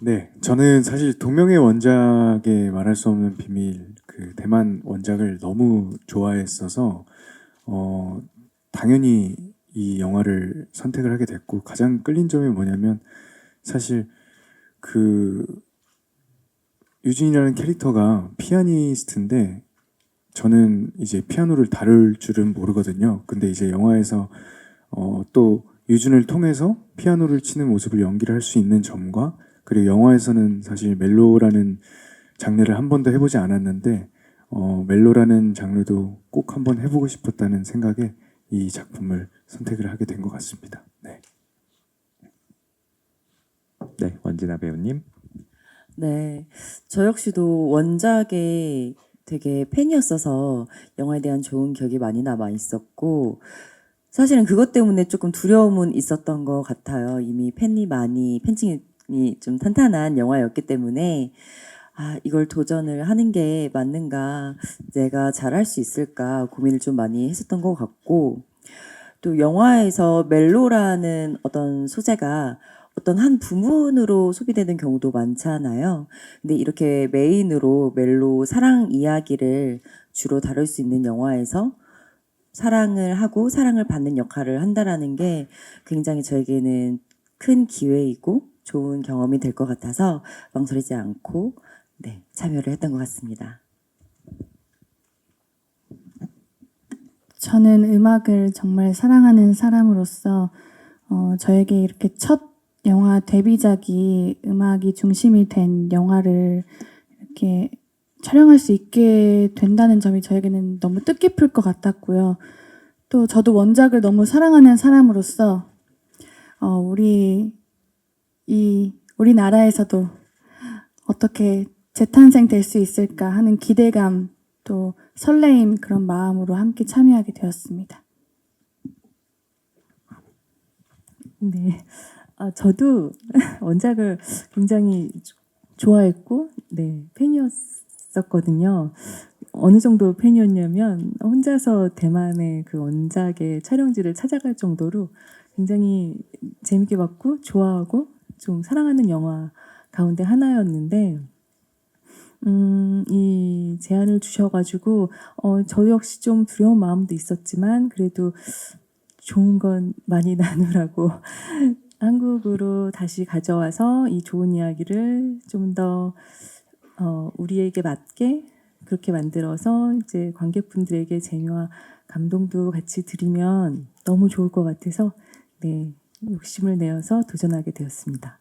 네, 저는 사실 동명의 원작의 말할 수 없는 비밀 그 대만 원작을 너무 좋아했어서 어 당연히 이 영화를 선택을 하게 됐고 가장 끌린 점이 뭐냐면 사실 그 유진이라는 캐릭터가 피아니스트인데 저는 이제 피아노를 다룰 줄은 모르거든요. 근데 이제 영화에서 어, 또 유준을 통해서 피아노를 치는 모습을 연기를 할 수 있는 점과 그리고 영화에서는 사실 멜로라는 장르를 한 번도 해보지 않았는데 어, 멜로라는 장르도 꼭 한번 해보고 싶었다는 생각에 이 작품을 선택을 하게 된 것 같습니다. 네. 네, 원진아 배우님. 네, 저 역시도 원작에 되게 팬이었어서 영화에 대한 좋은 기억이 많이 남아 있었고 사실은 그것 때문에 조금 두려움은 있었던 것 같아요. 이미 팬이 많이 팬층이 좀 탄탄한 영화였기 때문에 아 이걸 도전을 하는 게 맞는가, 내가 잘할 수 있을까 고민을 좀 많이 했었던 것 같고 또 영화에서 멜로라는 어떤 소재가 어떤 한 부분으로 소비되는 경우도 많잖아요. 근데 이렇게 메인으로 멜로 사랑 이야기를 주로 다룰 수 있는 영화에서 사랑을 하고 사랑을 받는 역할을 한다라는 게 굉장히 저에게는 큰 기회이고 좋은 경험이 될 것 같아서 망설이지 않고 네, 참여를 했던 것 같습니다. 저는 음악을 정말 사랑하는 사람으로서 어, 저에게 이렇게 첫 영화 데뷔작이 음악이 중심이 된 영화를 이렇게 촬영할 수 있게 된다는 점이 저에게는 너무 뜻깊을 것 같았고요. 또 저도 원작을 너무 사랑하는 사람으로서 어, 우리 이 우리나라에서도 어떻게 재탄생 될 수 있을까 하는 기대감 또 설레임 그런 마음으로 함께 참여하게 되었습니다. 네. 아, 저도 원작을 굉장히 조- 좋아했고, 네, 팬이었었거든요. 어느 정도 팬이었냐면, 혼자서 대만의 그 원작의 촬영지를 찾아갈 정도로 굉장히 재밌게 봤고, 좋아하고, 좀 사랑하는 영화 가운데 하나였는데, 음, 이 제안을 주셔가지고, 어, 저 역시 좀 두려운 마음도 있었지만, 그래도 좋은 건 많이 나누라고 한국으로 다시 가져와서 이 좋은 이야기를 좀더 어, 우리에게 맞게 그렇게 만들어서 이제 관객분들에게 재미와 감동도 같이 드리면 너무 좋을 것 같아서 네 욕심을 내어서 도전하게 되었습니다.